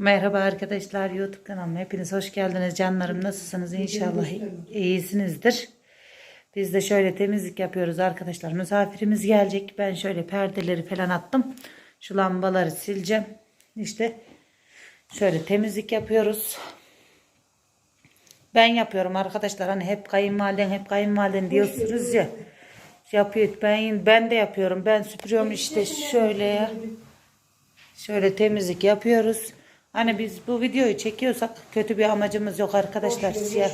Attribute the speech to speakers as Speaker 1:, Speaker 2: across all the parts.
Speaker 1: Merhaba arkadaşlar YouTube kanalıma hepiniz hoş geldiniz. Canlarım nasılsınız? İnşallah iyisinizdir. Biz de şöyle temizlik yapıyoruz arkadaşlar. Misafirimiz gelecek. Ben şöyle perdeleri falan attım. Şu lambaları sileceğim. İşte şöyle temizlik yapıyoruz. Ben yapıyorum arkadaşlar. Hani hep kayınvaliden hep kayınvaliden diyorsunuz ya. yapıyor. Ben ben de yapıyorum. Ben süpürüyorum işte şöyle ya. Şöyle temizlik yapıyoruz. Hani biz bu videoyu çekiyorsak kötü bir amacımız yok arkadaşlar. Ya.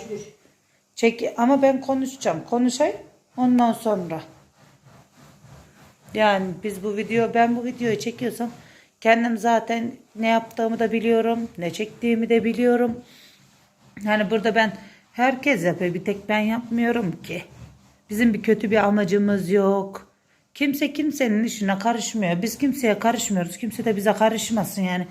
Speaker 1: Çek ama ben konuşacağım. Konuşayım ondan sonra. Yani biz bu video ben bu videoyu çekiyorsam kendim zaten ne yaptığımı da biliyorum, ne çektiğimi de biliyorum. Yani burada ben herkes yapıyor bir tek ben yapmıyorum ki. Bizim bir kötü bir amacımız yok. Kimse kimsenin işine karışmıyor. Biz kimseye karışmıyoruz. Kimse de bize karışmasın yani.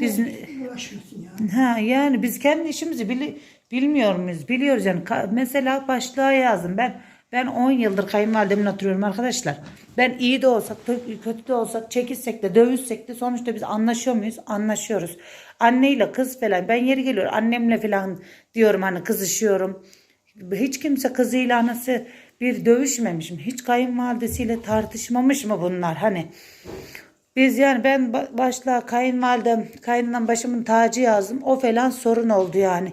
Speaker 1: Biz
Speaker 2: Uğraşıyorsun ya.
Speaker 1: ha yani biz kendi işimizi bili, bilmiyor muyuz? Biliyoruz yani. Ka- mesela başlığa yazdım. Ben ben 10 yıldır kayınvalidemle oturuyorum arkadaşlar. Ben iyi de olsak, kö- kötü de olsak, çekişsek de, dövüşsek de sonuçta biz anlaşıyor muyuz? Anlaşıyoruz. Anneyle kız falan. Ben yeri geliyor annemle falan diyorum hani kızışıyorum. Hiç kimse kızıyla anası bir dövüşmemiş mi? Hiç kayınvalidesiyle tartışmamış mı bunlar? Hani biz yani ben ba- başla kayınvalidem, kayınlam başımın tacı yazdım. O falan sorun oldu yani.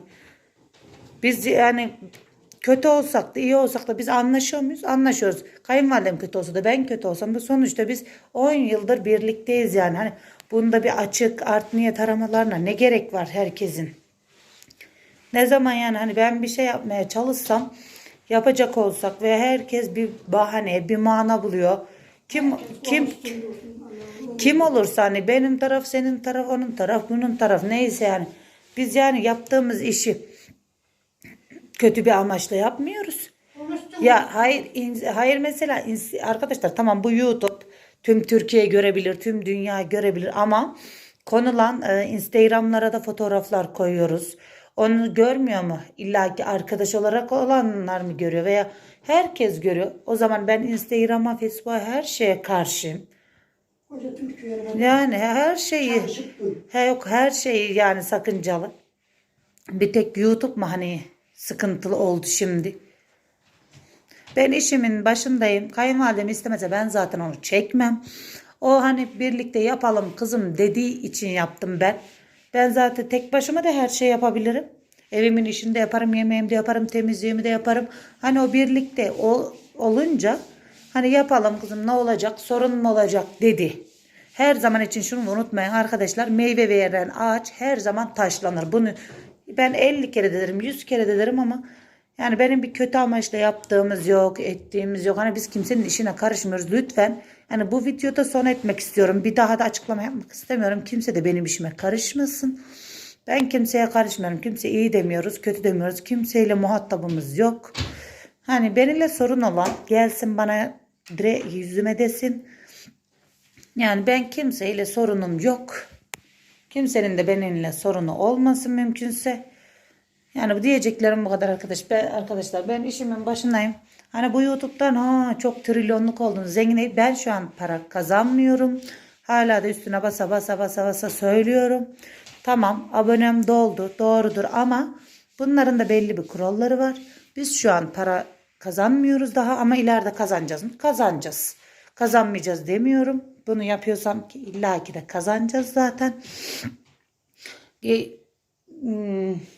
Speaker 1: Biz yani kötü olsak da iyi olsak da biz anlaşıyor muyuz? Anlaşıyoruz. Kayınvalidem kötü olsa da ben kötü olsam da sonuçta biz 10 yıldır birlikteyiz yani. Hani bunda bir açık art niyet aramalarına ne gerek var herkesin? Ne zaman yani hani ben bir şey yapmaya çalışsam yapacak olsak ve herkes bir bahane, bir mana buluyor. Kim kim kim olursa hani benim taraf, senin taraf, onun taraf, bunun taraf neyse yani. Biz yani yaptığımız işi kötü bir amaçla yapmıyoruz. Ya hayır in- hayır mesela ins- arkadaşlar tamam bu YouTube tüm Türkiye görebilir, tüm dünya görebilir ama konulan e, Instagram'lara da fotoğraflar koyuyoruz. Onu görmüyor mu? İlla ki arkadaş olarak olanlar mı görüyor veya herkes görüyor. O zaman ben Instagram'a, Facebook'a her şeye karşıyım. Yani her şeyi he yok her şeyi yani sakıncalı. Bir tek YouTube mu hani sıkıntılı oldu şimdi. Ben işimin başındayım. Kayınvalidem istemese ben zaten onu çekmem. O hani birlikte yapalım kızım dediği için yaptım ben. Ben zaten tek başıma da her şey yapabilirim. Evimin işini de yaparım, yemeğimi de yaparım, temizliğimi de yaparım. Hani o birlikte ol, olunca hani yapalım kızım ne olacak, sorun mu olacak dedi. Her zaman için şunu unutmayın arkadaşlar. Meyve veren ağaç her zaman taşlanır. Bunu ben 50 kere de derim, 100 kere de derim ama yani benim bir kötü amaçla yaptığımız yok, ettiğimiz yok. Hani biz kimsenin işine karışmıyoruz. Lütfen yani bu videoda son etmek istiyorum. Bir daha da açıklama yapmak istemiyorum. Kimse de benim işime karışmasın. Ben kimseye karışmıyorum. Kimse iyi demiyoruz, kötü demiyoruz. Kimseyle muhatabımız yok. Hani benimle sorun olan gelsin bana direkt yüzüme desin. Yani ben kimseyle sorunum yok. Kimsenin de benimle sorunu olmasın mümkünse. Yani bu diyeceklerim bu kadar arkadaş. Ben, arkadaşlar ben işimin başındayım. Hani bu YouTube'dan ha çok trilyonluk oldun zengin. Ben şu an para kazanmıyorum. Hala da üstüne basa basa basa basa söylüyorum. Tamam abonem doldu doğrudur ama bunların da belli bir kuralları var. Biz şu an para kazanmıyoruz daha ama ileride kazanacağız mı? Kazanacağız. Kazanmayacağız demiyorum. Bunu yapıyorsam ki illaki de kazanacağız zaten. E,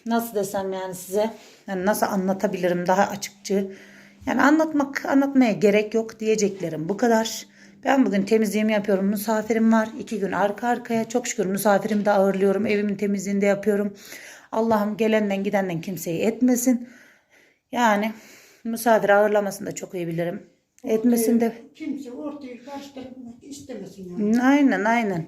Speaker 1: nasıl desem yani size yani nasıl anlatabilirim daha açıkça yani anlatmak anlatmaya gerek yok diyeceklerim bu kadar ben bugün temizliğimi yapıyorum. Misafirim var. İki gün arka arkaya. Çok şükür misafirimi de ağırlıyorum. Evimin temizliğini de yapıyorum. Allah'ım gelenden gidenden kimseyi etmesin. Yani misafir ağırlamasını da çok iyi bilirim. Etmesin de.
Speaker 2: Kimse ortayı karıştırmak istemesin yani.
Speaker 1: Aynen aynen.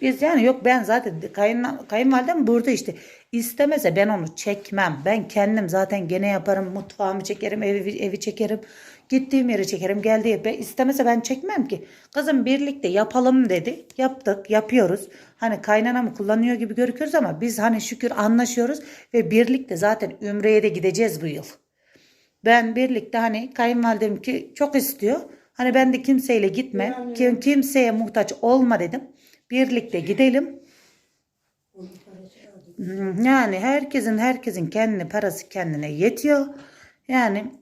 Speaker 1: Biz yani yok ben zaten kayın, kayınvalidem burada işte istemese ben onu çekmem. Ben kendim zaten gene yaparım mutfağımı çekerim evi, evi çekerim. Gittiğim yeri çekerim geldiği ben istemese ben çekmem ki. Kızım birlikte yapalım dedi. Yaptık yapıyoruz. Hani kaynanamı kullanıyor gibi görüküyoruz ama biz hani şükür anlaşıyoruz ve birlikte zaten Ümre'ye de gideceğiz bu yıl. Ben birlikte hani kayınvalidem ki çok istiyor. Hani ben de kimseyle gitme. Kim- Kimseye muhtaç olma dedim. Birlikte gidelim. Yani herkesin herkesin kendi parası kendine yetiyor. Yani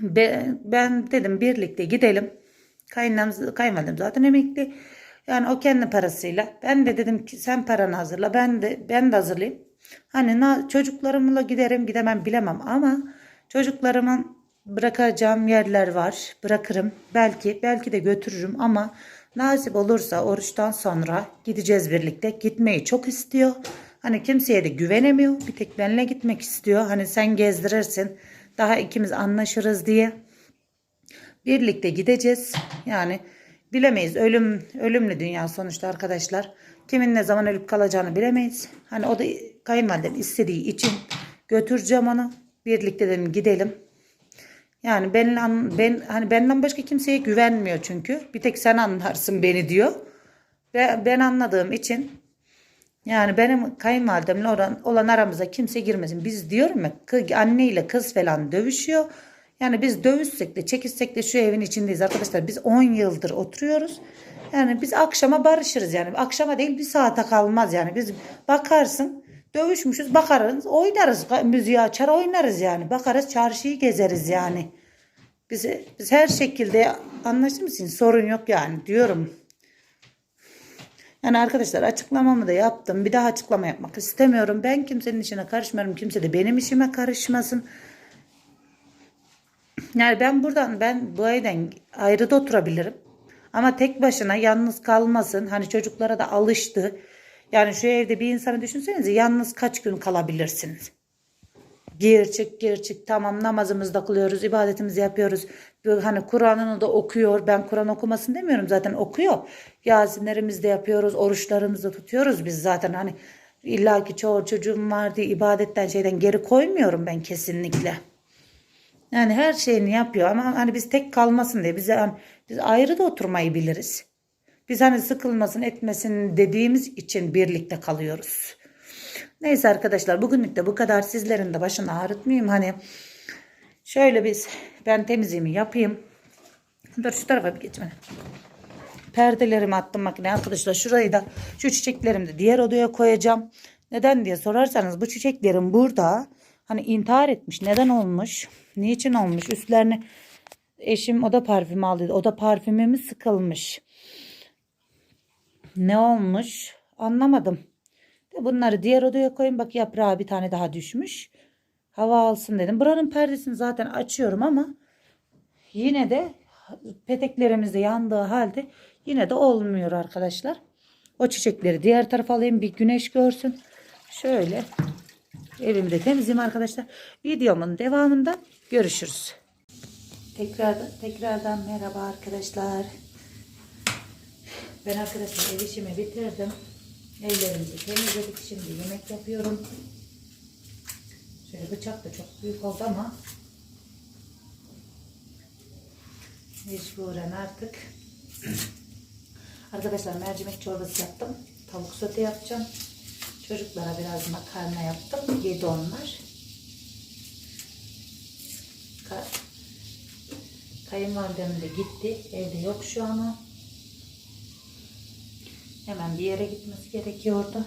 Speaker 1: be- ben dedim birlikte gidelim. Kaynanam, kayınvalidem zaten emekli. Yani o kendi parasıyla. Ben de dedim ki sen paranı hazırla. Ben de ben de hazırlayayım. Hani na, çocuklarımla giderim gidemem bilemem ama çocuklarımın bırakacağım yerler var. Bırakırım. Belki belki de götürürüm ama nasip olursa oruçtan sonra gideceğiz birlikte. Gitmeyi çok istiyor. Hani kimseye de güvenemiyor. Bir tek benimle gitmek istiyor. Hani sen gezdirirsin. Daha ikimiz anlaşırız diye. Birlikte gideceğiz. Yani bilemeyiz. Ölüm ölümlü dünya sonuçta arkadaşlar. Kimin ne zaman ölüp kalacağını bilemeyiz. Hani o da kayınvalidem istediği için götüreceğim onu. Birlikte dedim gidelim. Yani benle, ben hani benden başka kimseye güvenmiyor çünkü. Bir tek sen anlarsın beni diyor. Ve ben anladığım için yani benim kayınvalidemle olan, olan aramıza kimse girmesin. Biz diyorum ya anne ile kız falan dövüşüyor. Yani biz dövüşsek de çekişsek de şu evin içindeyiz arkadaşlar. Biz 10 yıldır oturuyoruz. Yani biz akşama barışırız yani. Akşama değil bir saate kalmaz yani. Biz bakarsın dövüşmüşüz bakarız oynarız. Müziği açar oynarız yani. Bakarız çarşıyı gezeriz yani. Biz, biz her şekilde anlaşır mısın? Sorun yok yani diyorum. Yani arkadaşlar açıklamamı da yaptım. Bir daha açıklama yapmak istemiyorum. Ben kimsenin işine karışmıyorum. Kimse de benim işime karışmasın. Yani ben buradan ben bu evden ayrı da oturabilirim. Ama tek başına yalnız kalmasın. Hani çocuklara da alıştı. Yani şu evde bir insanı düşünsenize yalnız kaç gün kalabilirsiniz? Gir çık gir çık tamam namazımızı da kılıyoruz ibadetimizi yapıyoruz. Hani Kur'an'ını da okuyor. Ben Kur'an okumasın demiyorum zaten okuyor. Yasinlerimizi de yapıyoruz. Oruçlarımızı da tutuyoruz biz zaten. Hani illaki çoğu çocuğum var diye ibadetten şeyden geri koymuyorum ben kesinlikle. Yani her şeyini yapıyor ama hani biz tek kalmasın diye bize hani biz ayrı da oturmayı biliriz. Biz hani sıkılmasın etmesin dediğimiz için birlikte kalıyoruz. Neyse arkadaşlar bugünlük de bu kadar. Sizlerin de başını ağrıtmayayım. Hani şöyle biz ben temizliğimi yapayım. Dur şu tarafa bir geçme. Perdelerimi attım makineye arkadaşlar. Şurayı da şu çiçeklerimi de diğer odaya koyacağım. Neden diye sorarsanız bu çiçeklerim burada hani intihar etmiş. Neden olmuş? Niçin olmuş? Üstlerine eşim oda parfümü aldıydı. Oda parfümümü sıkılmış. Ne olmuş? Anlamadım. Bunları diğer odaya koyun. Bak yaprağı bir tane daha düşmüş. Hava alsın dedim. Buranın perdesini zaten açıyorum ama yine de peteklerimiz de yandığı halde yine de olmuyor arkadaşlar. O çiçekleri diğer tarafa alayım bir güneş görsün. Şöyle evimi de temizleyeyim arkadaşlar. Videomun devamında görüşürüz. Tekrardan, tekrardan merhaba arkadaşlar. Ben arkadaşlar ev işimi bitirdim. Evlerimizi temizledik. Şimdi yemek yapıyorum. Şöyle bıçak da çok büyük oldu ama mecburen artık. Arkadaşlar mercimek çorbası yaptım. Tavuk sote yapacağım. Çocuklara biraz makarna yaptım. Yedi onlar. Ka- Kayınvalidem de gitti. Evde yok şu an. Hemen bir yere gitmesi gerekiyordu.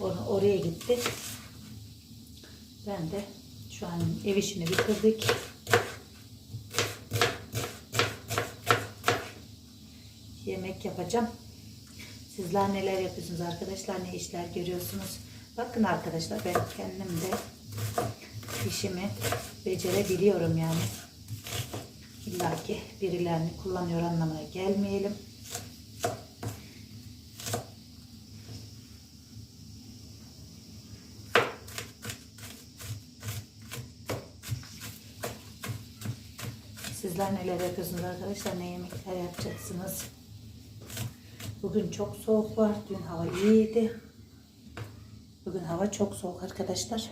Speaker 1: Onu oraya gitti. Ben de şu an ev işini bitirdik. Yemek yapacağım. Sizler neler yapıyorsunuz arkadaşlar? Ne işler görüyorsunuz? Bakın arkadaşlar ben kendim de işimi becerebiliyorum yani. İlla ki birilerini kullanıyor anlamına gelmeyelim. Sizler neler yapıyorsunuz arkadaşlar? Ne yemekler yapacaksınız? Bugün çok soğuk var. Dün hava iyiydi. Bugün hava çok soğuk arkadaşlar.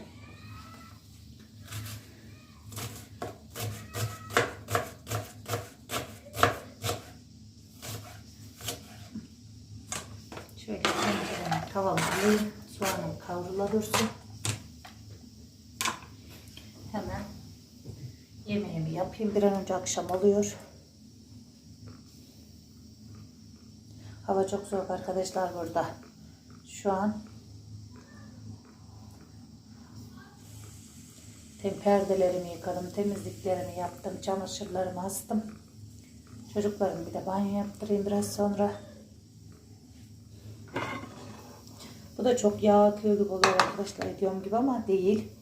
Speaker 1: Şöyle tencereme tavamı alayım. Soğanım kavrula dursun. Hemen yemeğimi yapayım. Bir an önce akşam oluyor. Hava çok soğuk arkadaşlar burada. Şu an perdelerimi yıkadım, temizliklerimi yaptım, çamaşırlarımı astım. Çocuklarım bir de banyo yaptırayım biraz sonra. Bu da çok yağ akıyor gibi oluyor arkadaşlar ediyorum gibi ama değil.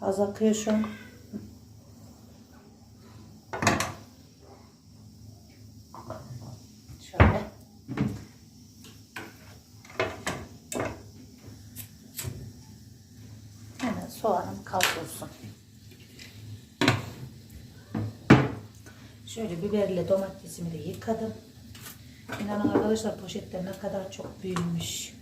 Speaker 1: Az akıyor şu an. Şöyle. Hemen soğanım kavrulsun. Şöyle biberle domatesimi de yıkadım. İnanın arkadaşlar poşetler ne kadar çok büyümüş.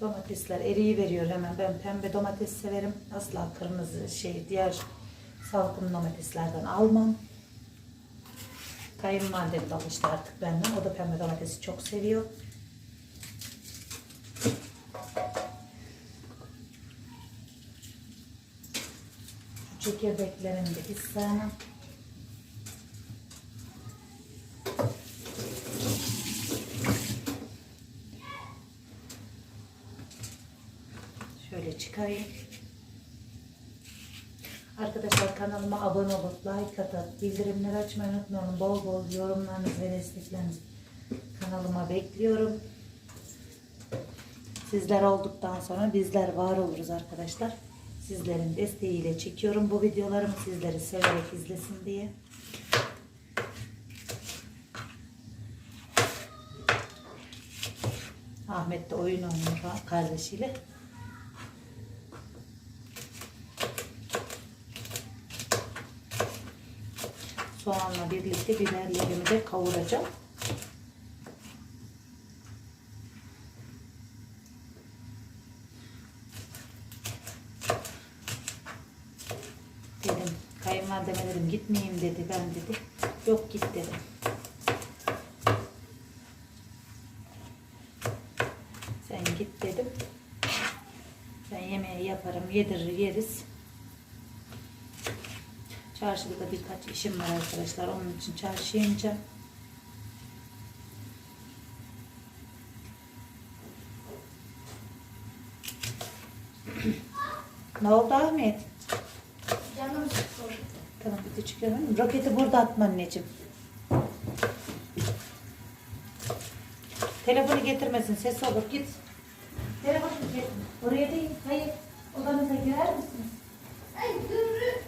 Speaker 1: Domatesler eriyi veriyor hemen. Ben pembe domates severim. Asla kırmızı şey diğer salkım domateslerden almam. Kayınvalidem de alıştı artık benden. O da pembe domatesi çok seviyor. Çekirdeklerini de hiç sevmem. Şöyle çıkarayım. Arkadaşlar kanalıma abone olup like atıp bildirimleri açmayı unutmayın. Bol bol yorumlarınız ve desteklerinizi kanalıma bekliyorum. Sizler olduktan sonra bizler var oluruz arkadaşlar. Sizlerin desteğiyle çekiyorum bu videolarımı sizleri severek izlesin diye. Ahmet de oyun oynuyor kardeşiyle. Soğanla birlikte biberlerimi de kavuracağım. Dedim kayınvalideme dedim gitmeyeyim dedi ben dedi. Yok git dedim. Sen git dedim. Ben yemeği yaparım yedirir yeriz. Çarşıda da birkaç işim var arkadaşlar. Onun için çarşıya ineceğim. ne oldu Ahmet? Bir de çıkıyorum. Roketi burada atma anneciğim. Telefonu getirmesin. Ses olur. Git. Telefonu getir. Oraya değil. Hayır. Odanıza girer misiniz?
Speaker 2: Ay dur.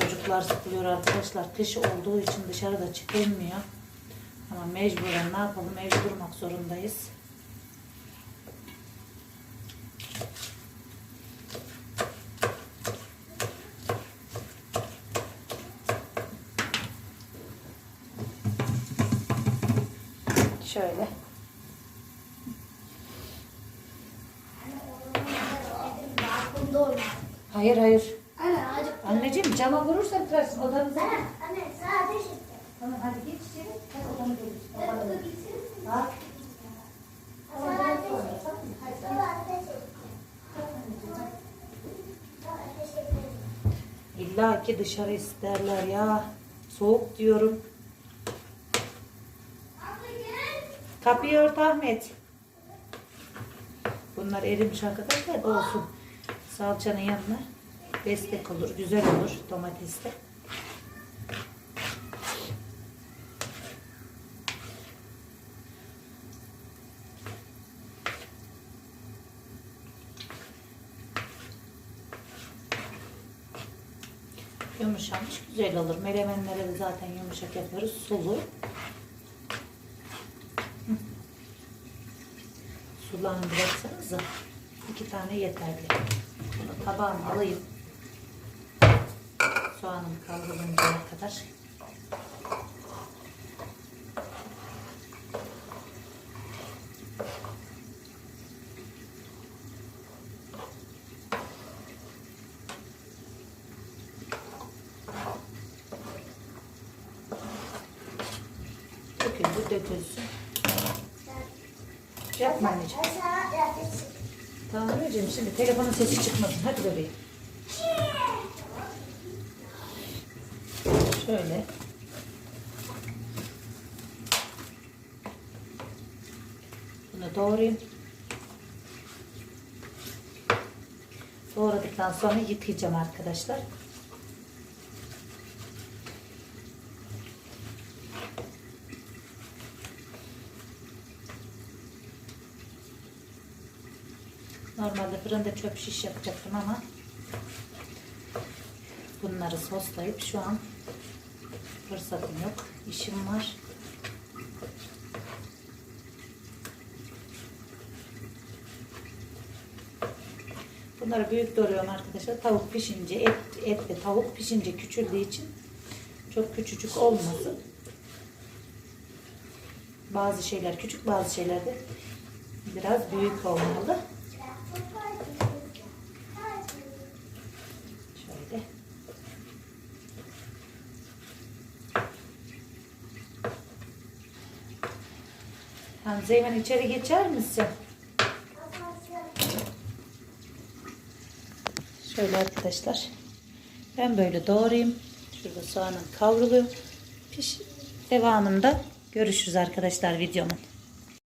Speaker 1: Çocuklar sıkılıyor arkadaşlar. Kış olduğu için dışarıda çıkılmıyor. Ama mecburen ne yapalım? Evde durmak zorundayız. Şöyle. Hayır hayır.
Speaker 2: Anne.
Speaker 1: Anneciğim cama vurursan kırarsın odanıza.
Speaker 2: Anne, anne sana ateş et.
Speaker 1: Tamam hadi git içeri. Hadi odanı görürüz. Bak. İlla ki dışarı isterler ya. Soğuk diyorum. Kapıyı ört Ahmet. Bunlar erimiş arkadaşlar da olsun. Salçanın yanına destek olur. Güzel olur domatesle. Yumuşamış güzel olur. Melemenlere de zaten yumuşak yapıyoruz. Sulu. Sularını bıraksanıza. İki tane yeterli. Bunu tabağıma alayım. Soğanım kavruluncaya kadar. Döküldü, dökülsün. Yapma anneciğim. Tamam anneciğim şimdi telefonun sesi çıkmasın. Hadi bebeğim. Şöyle. Bunu doğrayayım. Doğradıktan sonra yıkayacağım arkadaşlar. Normalde fırında çöp şiş yapacaktım ama bunları soslayıp şu an fırsatım yok. İşim var. Bunları büyük doğruyorum arkadaşlar. Tavuk pişince, et, et ve tavuk pişince küçüldüğü için çok küçücük olmasın. Bazı şeyler küçük, bazı şeyler de biraz büyük olmalı. Şöyle. Hamza hemen içeri geçer misin? Şöyle arkadaşlar. Ben böyle doğrayayım. Şurada soğanın kavruluyor. Piş. Devamında görüşürüz arkadaşlar videomun.